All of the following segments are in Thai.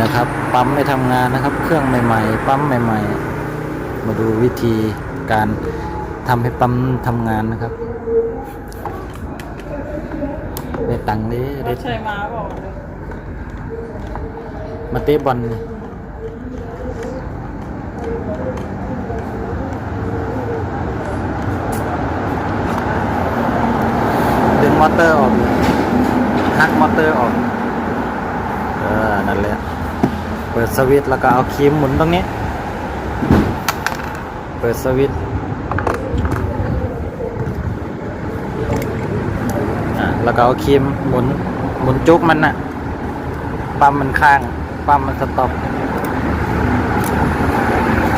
นะครับ ปั๊มไม่ทำงานนะครับ เครื่องใหม่ ๆ ปั๊มใหม่ ๆ มาดูวิธีการทำให้ปั๊มทำงานนะครับได้ตังค์ดิรได้ถชัยมาบอกมาเตะบอลนี่ดึงมอเตอร์ออกเลยหักมอเตอร์ออก เออ นั่นแหละ ปิดสวิตช์แล้วก็เอาครีมหมุนตรงนี้ เปิดสวิตช์อะแล้วก็เอาครีมหมุนหมุนจุกมันน่ะ ปั๊มมันข้าง ปั๊มมันสต็อป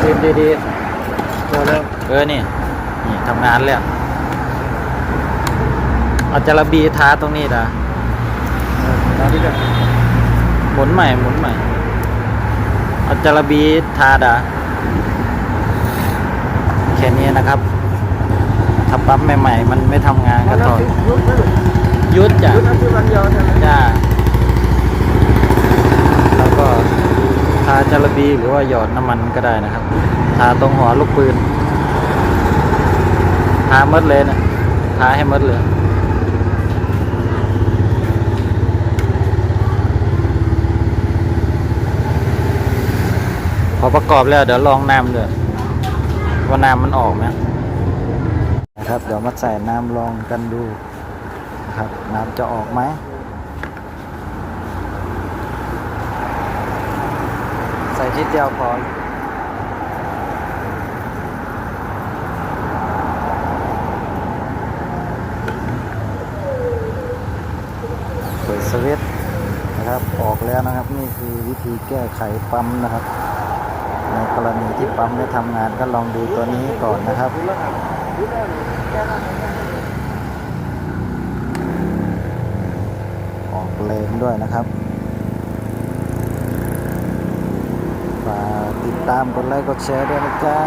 ครีมดีๆเร็วเร็วเออนี่นี่ทำงานแล้วเอาจาระบีทาตรงนี้ด่ะทาที่เดิมหมุนใหม่หมุนใหม่เอาจาระบีทาด่ะแค่นี้นะครับถ้าปั๊มใหม่ ๆ มันไม่ทำงานก็ถอดยุดนะลูกยุดจ้ะยุดอันที่มันยาวใช่ไหมจ้าแล้วก็ทาจาระบีหรือว่าหยอดน้ำมันก็ได้นะครับ ทาตรงหัวลูกปืน ทาหมดเลยนะทาให้หมดเลย พอประกอบแล้วเดี๋ยวลองน้ำด้วยว่าน้ำมันออกไหมนะครับเดี๋ยวมาใส่น้ำลองกันดูนะครับน้ำจะออกไหมใส่ทีเดียวพอเปิดสวิตช์นะครับออกแล้วนะครับ นี่คือวิธีแก้ไขปั๊มนะครับ กรณีที่ปั๊มไม่ทำงานก็ลองดูตัวนี้ก่อนนะครับ ออกเลนด้วยนะครับฝากติดตามกดไลค์กดแชร์ด้วยนะจ๊ะ